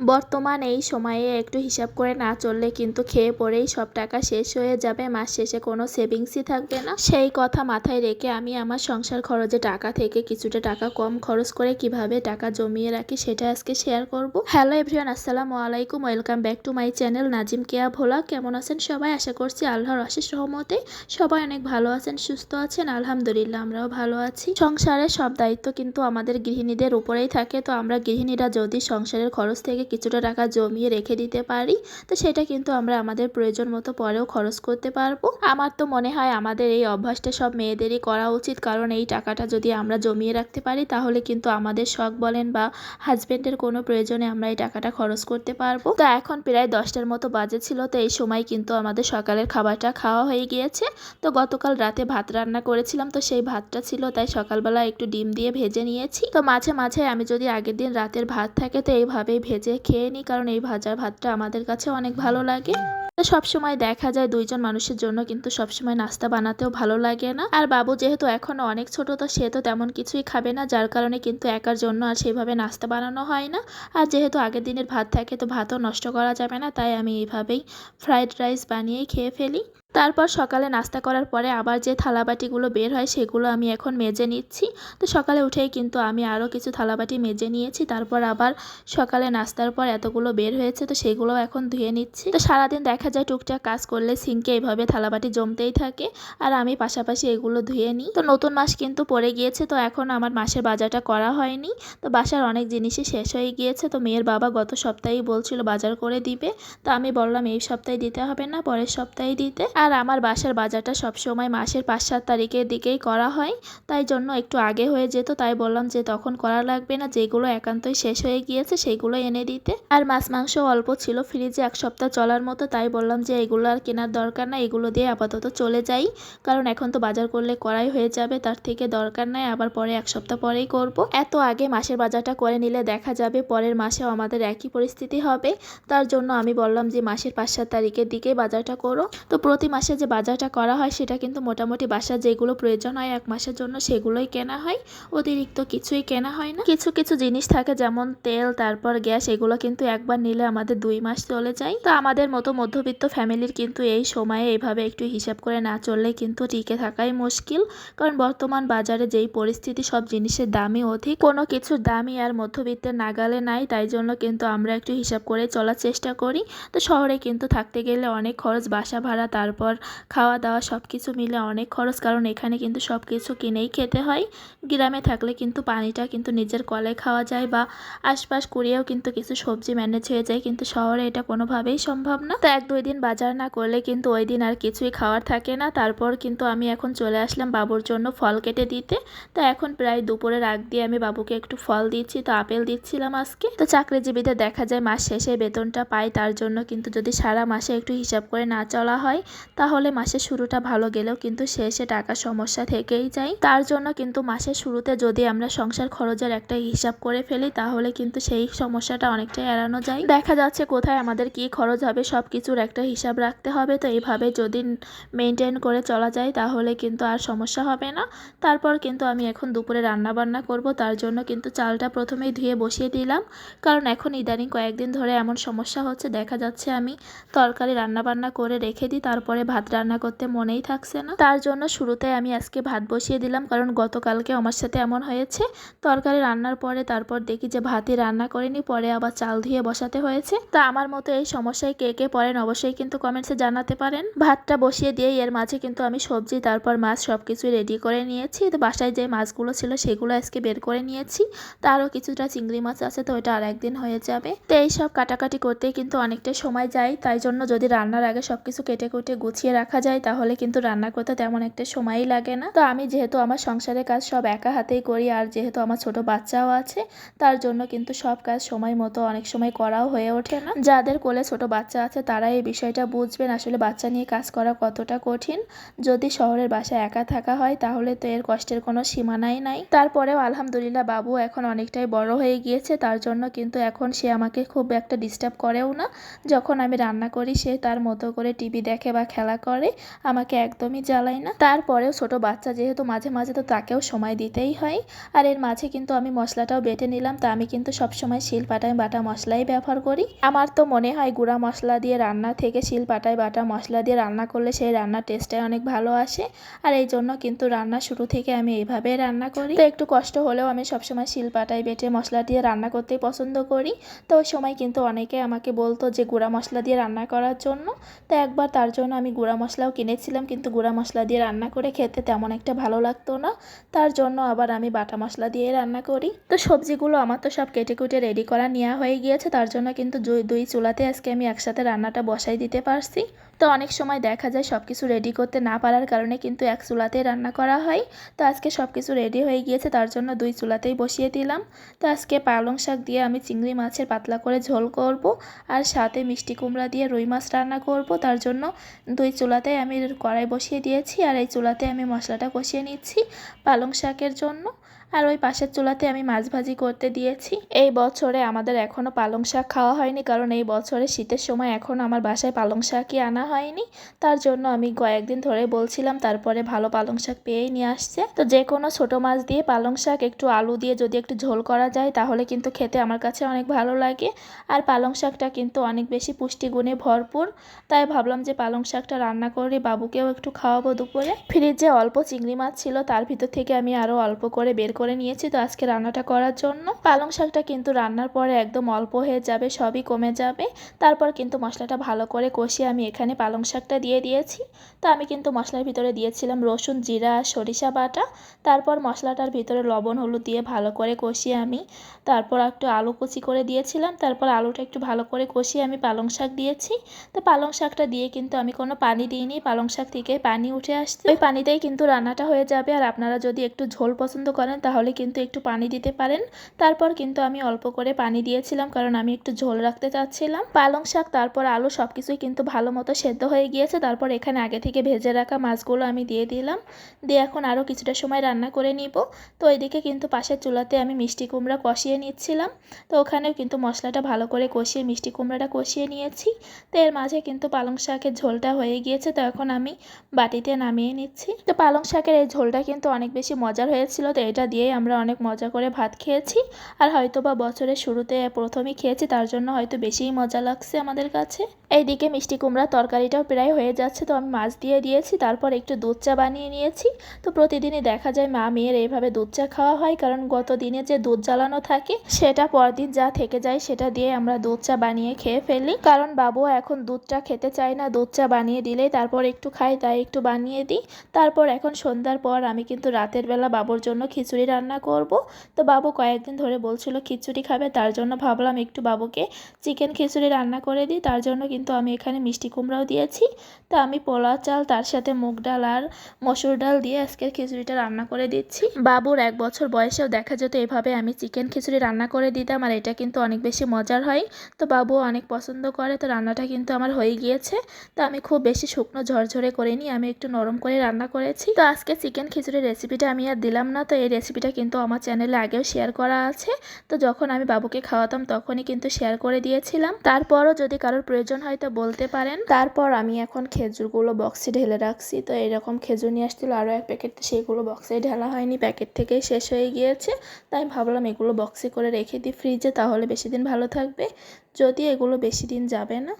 বর্তমান এই সময়ে একটু হিসাব করে না চললে কিন্তু খেয়ে পরেই সব টাকা শেষ হয়ে যাবে, মাস শেষে কোনো সেভিংসই থাকবে না। সেই কথা মাথায় রেখে আমি আমার সংসার খরচে টাকা থেকে কিছুটা টাকা কম খরচ করে কীভাবে টাকা জমিয়ে রাখি সেটা আজকে শেয়ার করব। হ্যালো এভরিওয়ান আসসালামু আলাইকুম welcome back to my channel Nazim কেয়া ভোলা কেমন আছেন সবাই? আশা করছি আল্লাহর অশেষ রহমতে সবাই অনেক ভালো আছেন, সুস্থ আছেন। আলহামদুলিল্লাহ, আমরাও ভালো আছি। সংসারের সব দায়িত্ব কিন্তু আমাদের গৃহিণীদের উপরেই থাকে। তো আমরা গৃহিণীরা যদি সংসারের খরচ থেকে কিছুটা টাকা জমিয়ে রেখে দিতে পারি, তো সেটা কিন্তু আমরা আমাদের প্রয়োজন মতো পরেও খরচ করতে পারব। আমার তো মনে হয় আমাদের এই অভ্যাসটা সব মেয়েদেরই করা উচিত, কারণ এই টাকাটা যদি আমরা জমিয়ে রাখতে পারি, তাহলে কিন্তু আমাদের শখ বলেন বা হাজবেন্ডের কোনো প্রয়োজনে আমরা এই টাকাটা খরচ করতে পারব। তো এখন প্রায় দশটার মতো বাজে ছিল, তো এই সময় কিন্তু আমাদের সকালের খাবারটা খাওয়া হয়ে গিয়েছে। তো গতকাল রাতে ভাত রান্না করেছিলাম, তো সেই ভাতটা ছিল, তাই সকালবেলা একটু ডিম দিয়ে ভেজে নিয়েছি। তো মাঝে মাঝে আমি যদি আগের দিন রাতের ভাত থাকে, তো এইভাবেই ভেজে খেয়ে নিই, কারণ এই ভাজা ভাতটা আমাদের কাছে অনেক ভালো লাগে। তো সবসময় দেখা যায় দুইজন মানুষের জন্য, কিন্তু সবসময় নাস্তা বানাতেও ভালো লাগে না। আর বাবু যেহেতু এখনও অনেক ছোট, তো সে তো তেমন কিছুই খাবে না, যার কারণে কিন্তু একার জন্য আর সেভাবে নাস্তা বানানো হয় না। আর যেহেতু আগের দিনের ভাত থাকে, তো ভাতও নষ্ট করা যাবে না, তাই আমি এইভাবেই ফ্রাইড রাইস বানিয়েই খেয়ে ফেলি। তারপর সকালে নাস্তা করার পরে আবার যে থালাবাটিগুলো বের হয় সেগুলো আমি এখন মেজে নিচ্ছি। তো সকালে উঠেই কিন্তু আমি আরও কিছু থালাবাটি মেজে নিয়েছি। তারপর আবার সকালে নাস্তার পর এতগুলো বের হয়েছে তো সেগুলো এখন ধুয়ে নিচ্ছি। তো সারাদিন দেখা যায় টুকটাক কাজ করলে সিঙ্কে এইভাবে থালাবাটি জমতেই থাকে আর আমি পাশাপাশি এগুলো ধুয়ে নিই। তো নতুন মাস কিন্তু পড়ে গিয়েছে তো এখন আমার মাসের বাজারটা করা হয়নি। তো বাসার অনেক জিনিসই শেষ হয়ে গিয়েছে তো মেয়ের বাবা গত সপ্তাহেই বলছিল বাজার করে দিবে। তো আমি বললাম এই সপ্তাহে দিতে হবে না, পরের সপ্তাহে দিতে। আর আমার বাসার বাজারটা সবসময় মাসের পাঁচ সাত তারিখের দিকেই করা হয়। তাই জন্য একটু আগে হয়ে যেত, তাই বললাম যে তখন করা লাগবে না, যেগুলো একান্তই শেষ হয়ে গিয়েছে সেগুলো এনে দিতে। আর মাছ মাংস অল্প ছিল ফ্রিজে এক সপ্তাহ চলার মতো, তাই বললাম যে এগুলো আর কেনার দরকার না এগুলো দিয়ে আপাতত চলে যাই। কারণ এখন তো বাজার করলে করাই হয়ে যাবে, তার থেকে দরকার নাই, আবার পরে এক সপ্তাহ পরেই করব। এত আগে মাসের বাজারটা করে নিলে দেখা যাবে পরের মাসেও আমাদের একই পরিস্থিতি হবে। তার জন্য আমি বললাম যে মাসের পাঁচ সাত তারিখের দিকে বাজারটা করো। তো প্রতি মাসে যে বাজারটা করা হয় সেটা কিন্তু মোটামুটি বাসার যেগুলো প্রয়োজন হয় এক মাসের জন্য সেগুলোই কেনা হয়। অতিরিক্ত কিছুই কেনা হয় না। কিছু কিছু জিনিস থাকে যেমন তেল, তারপর গ্যাস এগুলো কিন্তু একবার নিলে আমাদের দুই মাস চলে যায়। তো আমাদের মতো মধ্যবিত্ত ফ্যামিলির কিন্তু এই সময়ে এইভাবে একটু হিসাব করে না চললে কিন্তু টিকে থাকাই মুশকিল। কারণ বর্তমান বাজারে যেই পরিস্থিতি সব জিনিসের দামই অধিক। কোনো কিছুর দামই আর মধ্যবিত্তের নাগালে নাই, তাই জন্য কিন্তু আমরা একটু হিসাব করে চলার চেষ্টা করি। তো শহরে কিন্তু থাকতে গেলে অনেক খরচ বাসা ভাড়া তারপর খাওয়া দাওয়া সব কিছু মিলে অনেক খরচ, কারণ এখানে কিন্তু সব কিছু কিনেই খেতে হয়। গ্রামে থাকলে কিন্তু পানিটা কিন্তু নিজের কলে খাওয়া যায় বা আশপাশ কুড়িয়েও কিন্তু কিছু সবজি ম্যানেজ হয়ে যায়, কিন্তু শহরে এটা কোনোভাবেই সম্ভব না। তো এক দুই দিন বাজার না করলে কিন্তু ওই দিন আর কিছুই খাওয়ার থাকে না। তারপর কিন্তু আমি এখন চলে আসলাম বাবুর জন্য ফল কেটে দিতে। তো এখন প্রায় দুপুরের আগ দিয়ে আমি বাবুকে একটু ফল দিচ্ছি, তো আপেল দিচ্ছিলাম আজকে। তো চাকরিজীবীদের দেখা যায় মাস শেষে বেতনটা পাই, তার জন্য কিন্তু যদি সারা মাসে একটু হিসাব করে না চলা হয় তাহলে মাসের শুরুটা ভালো গেলেও কিন্তু শেষে টাকার সমস্যা থেকেই যায়। তার জন্য কিন্তু মাসের শুরুতে যদি আমরা সংসার খরচের একটা হিসাব করে ফেলি, তাহলে কিন্তু সেই সমস্যাটা অনেকটাই এড়ানো যায়। দেখা যাচ্ছে কোথায় আমাদের কি খরচ হবে সব কিছুর একটা হিসাব রাখতে হবে। তো এইভাবে যদি মেনটেন করে চলা যায়, তাহলে কিন্তু আর সমস্যা হবে না। তারপর কিন্তু আমি এখন দুপুরে রান্না বান্না করব। তার জন্য কিন্তু চালটা প্রথমেই ধুয়ে বসিয়ে দিলাম। কারণ এখন ইদানিং কয়েকদিন ধরে এমন সমস্যা হচ্ছে, দেখা যাচ্ছে আমি তরকারি রান্না বান্না করে রেখে দিই, তারপরে ভাত রান্না করতে মনেই থাকছে না। তার জন্য শুরুতে আমি আজকে ভাত বসিয়ে দিলাম, কারণ গতকালকে আমার সাথে এমন হয়েছে। তরকারি রান্নার পরে তারপর দেখি যে ভাতই রান্না করিনি, পরে আবার চাল ধুয়ে বসাতে হয়েছে। তা আমার মতো এই সমস্যায় কে কে পড়েন অবশ্যই কিন্তু কমেন্টসে জানাতে পারেন। ভাতটা বসিয়ে দিয়ে এর মাঝে কিন্তু আমি সবজি, তারপর মাছ সব কিছুই রেডি করে নিয়েছি। তো বাসায় যে মাছগুলো ছিল সেগুলো আজকে বের করে নিয়েছি। তারও কিছুটা চিংড়ি মাছ আছে, তো ওইটা আর একদিন হয়ে যাবে। তো এইসব কাটাকাটি করতেই কিন্তু অনেকটা সময় যায়। তাই জন্য যদি রান্নার আগে সব কিছু কেটে কুটে গুছিয়ে রাখা যায়, তাহলে কিন্তু রান্না করতে তেমন একটা সময়ই লাগে না। তো আমি যেহেতু আমার সংসারের কাজ সব একা হাতেই করি, আর যেহেতু আমার ছোট বাচ্চাও আছে, তার জন্য কিন্তু সব কাজ সময় মতো অনেক সময় করাও হয়ে ওঠে না। যাদের কোলে ছোট বাচ্চা আছে, তারা এই বিষয়টা বুঝবেন, আসলে বাচ্চা নিয়ে কাজ করা কতটা কঠিন। যদি শহরের বাসায় একা থাকা হয়, তাহলে তো এর কষ্টের কোনো সীমানাই নাই। তারপরেও আলহামদুলিল্লাহ বাবু এখন অনেকটাই বড় হয়ে গিয়েছে, তার জন্য কিন্তু এখন সে আমাকে খুব একটা ডিস্টার্ব করেও না। যখন আমি রান্না করি, সে তার মতো করে টিভি দেখে বা খেলা করে, আমাকে একদমই জ্বালায় না। তারপরেও ছোট বাচ্চা যেহেতু মাঝে মাঝে তো তাকেও সময় দিতেই হয়। আর এর মাঝে কিন্তু আমি মশলাটাও বেটে নিলাম, তা আমি কিন্তু সবসময় শিল পাটায় বাটা মশলাই ব্যবহার করি। আমার তো মনে হয় গুঁড়া মশলা দিয়ে রান্না থেকে শিল পাটায় বাটা মশলা দিয়ে রান্না করলে সেই রান্নার টেস্টটাই অনেক ভালো আসে। আর এই জন্য কিন্তু রান্না শুরু থেকে আমি এইভাবেই রান্না করি। তো একটু কষ্ট হলেও আমি সবসময় শিল পাটায় বেটে মশলা দিয়ে রান্না করতেই পছন্দ করি। তো ওই সময় কিন্তু অনেকে আমাকে বলতো যে, গুঁড়া মশলা দিয়ে রান্না করার জন্য। তো একবার তার জন্য আমি গুঁড়া মশলাও কিনেছিলাম, কিন্তু গুঁড়া মশলা দিয়ে রান্না করে খেতে তেমন একটা ভালো লাগতো না। তার জন্য আবার আমি বাটা মশলা দিয়ে রান্না করি। তো সবজিগুলো আমার তো সব কেটে কুটে রেডি করা নেওয়া হয়ে গিয়েছে, তার জন্য কিন্তু দুই চুলাতে আজকে আমি একসাথে রান্নাটা বসাই দিতে পারছি। তো অনেক সময় দেখা যায় সব কিছু রেডি করতে না পারার কারণে কিন্তু এক চুলাতেই রান্না করা হয়। তো আজকে সব কিছু রেডি হয়ে গিয়েছে, তার জন্য দুই চুলাতেই বসিয়ে দিলাম। তো আজকে পালং শাক দিয়ে আমি চিংড়ি মাছের পাতলা করে ঝোল করব আর সাথে মিষ্টি কুমড়া দিয়ে রুই মাছ রান্না করব। তার জন্য দুই চুলাতেই আমি কড়াই বসিয়ে দিয়েছি আর এই চুলাতে আমি মশলাটা কষিয়ে নিচ্ছি পালং শাকের জন্য। আর ওই পাশের চুলাতে আমি মাছ ভাজি করতে দিয়েছি। এই বছরে আমাদের এখনও পালং শাক খাওয়া হয়নি, কারণ এই বছরে শীতের সময় এখন আমার বাসায় পালং শাকই আনা হয়নি। তার জন্য আমি কয়েকদিন ধরে বলছিলাম, তারপরে ভালো পালং শাক পেয়েই নিয়ে আসছে। তো যে কোনো ছোটো মাছ দিয়ে পালং শাক, একটু আলু দিয়ে যদি একটু ঝোল করা যায়, তাহলে কিন্তু খেতে আমার কাছে অনেক ভালো লাগে। আর পালং শাকটা কিন্তু অনেক বেশি পুষ্টিগুণে ভরপুর। তাই ভাবলাম যে পালং শাকটা রান্না করে বাবুকেও একটু খাওয়াবো দুপুরে। ফ্রিজে অল্প চিংড়ি মাছ ছিল, তার ভিতর থেকে আমি আরও অল্প করে বের করে নিয়েছি, তো আজকে রান্নাটা করার জন্য। পালং শাকটা কিন্তু রান্নার পরে একদম অল্প হয়ে যাবে, সবই কমে যাবে। তারপর কিন্তু মশলাটা ভালো করে কষিয়ে আমি এখানে পালং শাকটা দিয়ে দিয়েছি। তো আমি কিন্তু মশলার ভিতরে দিয়েছিলাম রসুন, জিরা, সরিষা বাটা। তারপর মশলাটার ভিতরে লবণ, হলুদ দিয়ে ভালো করে কষিয়ে আমি তারপর একটু আলু কুচি করে দিয়েছিলাম। তারপর আলুটা একটু ভালো করে কষিয়ে আমি পালং শাক দিয়েছি। তো পালং শাকটা দিয়ে কিন্তু আমি কোনো পানি দিইনি, পালং শাক থেকে পানি উঠে আসছে। ওই পানিতেই কিন্তু রান্নাটা হয়ে যাবে। আর আপনারা যদি একটু ঝোল পছন্দ করেন তাহলে কিন্তু একটু পানি দিতে পারেন। তারপর কিন্তু আমি অল্প করে পানি দিয়েছিলাম, কারণ আমি একটু ঝোল রাখতে চাচ্ছিলাম। পালং শাক, তারপর আলু সব কিছুই কিন্তু ভালো মতো সেদ্ধ হয়ে গিয়েছে। তারপর এখানে আগে থেকে ভেজে রাখা মাছগুলো আমি দিয়ে দিলাম। দিয়ে এখন আরও কিছুটা সময় রান্না করে নিব। তো ওইদিকে কিন্তু পাশের চুলাতে আমি মিষ্টি কুমড়া কষিয়ে নিচ্ছিলাম। তো ওখানেও কিন্তু মশলাটা ভালো করে কষিয়ে, মিষ্টি কুমড়াটা কষিয়ে নিয়েছি। তো এর মাঝে কিন্তু পালং শাকের ঝোলটা হয়ে গিয়েছে। তো এখন আমি বাটিতে নামিয়ে নিচ্ছি। তো পালং শাকের এই ঝোলটা কিন্তু অনেক বেশি মজার হয়েছিল। তো এটা দিয়েই আমরা অনেক মজা করে ভাত খেয়েছি। আর হয়তো বা বছরের শুরুতে প্রথমেই খেয়েছি, তার জন্য হয়তো বেশিই মজা লাগছে আমাদের কাছে। এইদিকে মিষ্টি কুমড়া তরকারিটাও প্রায় হয়ে যাচ্ছে, তো আমি মাছ দিয়ে দিয়েছি, তারপর একটু দুধ চা বানিয়ে নিয়েছি। তো প্রতিদিনই দেখা যায় মা মেয়ের এইভাবে দুধ চা খাওয়া হয়, কারণ গত দিনে যে দুধ জ্বালানো থাকে, সেটা পরদিন যা থেকে যায় সেটা দিয়ে আমরা দুধ চা বানিয়ে খেয়ে ফেলি। কারণ বাবু এখন দুধটা খেতে চায় না, দুধ চা বানিয়ে দিলেই তারপর একটু খাই, তাই একটু বানিয়ে দিই। তারপর এখন সন্ধ্যার পর আমি কিন্তু রাতের বেলা বাবুর জন্য খিচুড়ি রান্না করব। তো বাবু কয়েকদিন ধরে বলছিল, খিচুড়ি খাবে, তার জন্য ভাবলাম একটু বাবুকে চিকেন খিচুড়ি রান্না করে দিই। তার জন্য কিন্তু আমি এখানে মিষ্টি কুমড়াও দিয়েছি। তো আমি পোলা চাল, তার সাথে মুগ ডাল আর মসুর ডাল দিয়ে আজকের খিচুড়িটা রান্না করে দিচ্ছি। বাবুর এক বছর বয়সেও দেখা যেত এভাবে আমি চিকেন খিচুড়ি রান্না করে দিতাম আর এটা কিন্তু অনেক বেশি মজার হয়। তো বাবু অনেক পছন্দ করে, তো রান্নাটা কিন্তু আমার হয়ে গিয়েছে। তো আমি খুব বেশি শুকনো ঝরঝরে করিনি, আমি একটু নরম করে রান্না করেছি। তো আজকে চিকেন খিচুড়ির রেসিপিটা আমি আর দিলাম না, তো এই রেসিপিটা কিন্তু আমার চ্যানেলে আগেও শেয়ার করা আছে। তো যখন আমি বাবুকে খাওয়াতাম তখনই কিন্তু শেয়ার করে দিয়েছিলাম। তারপরও যদি কারোর প্রয়োজন হয় তো বলতে পারেন। তারপর আমি এখন খেজুরগুলো বক্সে ঢেলে রাখছি। তো এরকম খেজুর নিয়ে আসছিল, আরও এক প্যাকেট সেইগুলো বক্সে ঢেলা হয়নি। প্যাকেট থেকেই শেষ হয়ে গিয়েছে। তাই ভাবলাম এগুলো বক্সে করে রেখে দিই ফ্রিজে তাহলে বেশি দিন ভালো থাকবে। যদি এগুলো বেশি দিন যাবে না